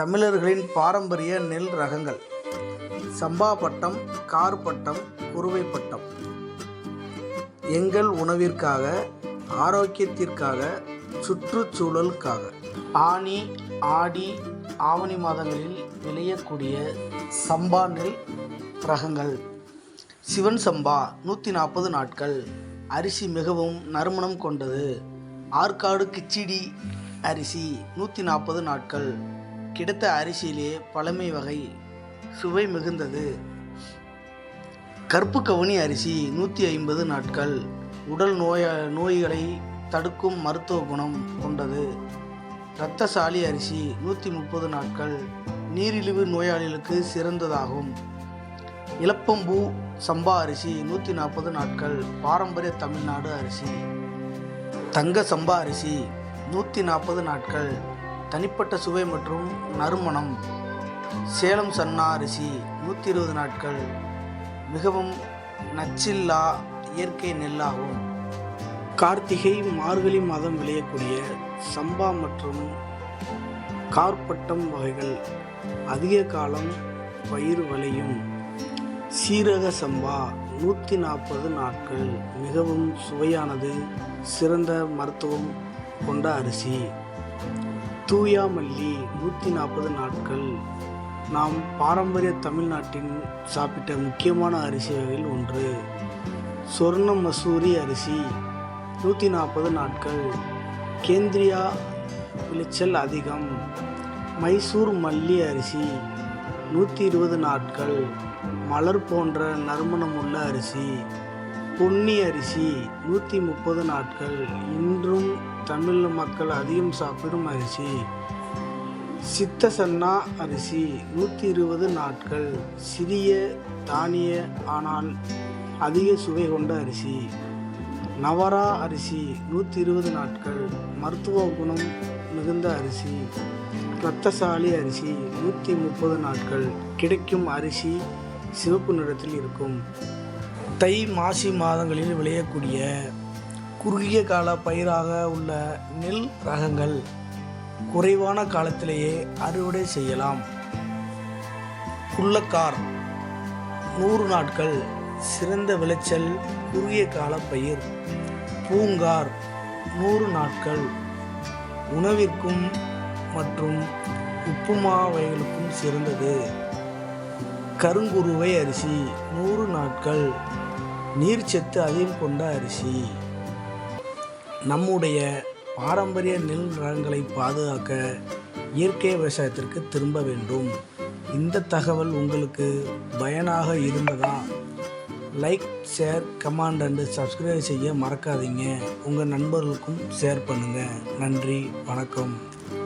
தமிழர்களின் பாரம்பரிய நெல் ரகங்கள். சம்பா பட்டம் கார் பட்டம் குறுவை பட்டம். எங்கள் உணவிற்காக ஆரோக்கியத்திற்காக சுற்றுச்சூழலுக்காக. ஆனி ஆடி ஆவணி மாதங்களில் விளையக்கூடிய சம்பா நெல் ரகங்கள். சிவன் சம்பா நூற்றி நாற்பது நாட்கள். அரிசி மிகவும் நறுமணம் கொண்டது. ஆற்காடு கிச்சிடி அரிசி நூற்றி நாற்பது நாட்கள். கிடைத்த அரிசியிலே பழமை வகை சுவை மிகுந்தது. கருப்பு கவுனி அரிசி நூற்றி ஐம்பது நாட்கள் உடல் நோய நோய்களை தடுக்கும் மருத்துவ குணம் கொண்டது. இரத்தசாலி அரிசி நூற்றி முப்பது நாட்கள் நீரிழிவு நோயாளிகளுக்கு சிறந்ததாகும். இளப்பம்பூ சம்பா அரிசி நூற்றி நாற்பது நாட்கள் பாரம்பரிய தமிழ்நாடு அரிசி. தங்க சம்பா அரிசி நூற்றி நாற்பது நாட்கள் தனிப்பட்ட சுவை மற்றும் நறுமணம். சேலம் சன்னா அரிசி நூற்றி இருபது நாட்கள் மிகவும் நச்சில்லா இயற்கை நெல்லாகும். கார்த்திகை மார்கழி மாதம் விளையக்கூடிய சம்பா மற்றும் கார்பட்டம் வகைகள் அதிக காலம் பயிர் விளையும் சீரக சம்பா நூற்றி நாற்பது நாட்கள் மிகவும் சுவையானது சிறந்த மருத்துவம் கொண்ட அரிசி. தூயாமல்லி நூற்றி நாற்பது நாட்கள் நாம் பாரம்பரிய தமிழ்நாட்டின் சாப்பிட்ட முக்கியமான அரிசி வகையில் ஒன்று. சொர்ண மசூரி அரிசி. நூற்றி நாற்பது நாட்கள். கேந்திரியா விளைச்சல் அதிகம். மைசூர் மல்லி அரிசி. நூற்றி இருபது நாட்கள். மலர் போன்ற நறுமணமுள்ள அரிசி. பொன்னி அரிசி நூற்றி முப்பது நாட்கள். இன்றும் தமிழ் மக்கள் அதிகம் சாப்பிடும் அரிசி. சித்த சன்னா அரிசி நூற்றி இருபது நாட்கள். சிறிய தானிய ஆனால் அதிக சுவை கொண்ட அரிசி. நவரா அரிசி நூற்றி இருபது நாட்கள். மருத்துவ குணம் மிகுந்த அரிசி. இரத்தசாலி அரிசி நூற்றி முப்பது நாட்கள். கிடைக்கும் அரிசி சிவப்பு நிறத்தில் இருக்கும். தை மாசி மாதங்களில் விளையக்கூடிய குறுகிய கால பயிராக உள்ள நெல் ரகங்கள் குறைவான காலத்திலேயே அறுவடை செய்யலாம். குள்ளக்கார் நூறு நாட்கள் சிறந்த விளைச்சல் குறுகிய கால பயிர். பூங்கார் நூறு நாட்கள் உணவிற்கும் மற்றும் உப்புமா வகைகளுக்கும் சிறந்தது. கருங்குருவை அரிசி நூறு நாட்கள் நீர்ச்சத்து அதிகம் கொண்ட அரிசி. நம்முடைய பாரம்பரிய நெல் ரகங்களை பாதுகாக்க இயற்கை விவசாயத்திற்கு திரும்ப வேண்டும். இந்த தகவல் உங்களுக்கு பயனாக இருந்ததா? Like share comment and subscribe செய்ய மறக்காதீங்க. உங்கள் நண்பர்களுக்கும் ஷேர் பண்ணுங்கள் நன்றி வணக்கம்.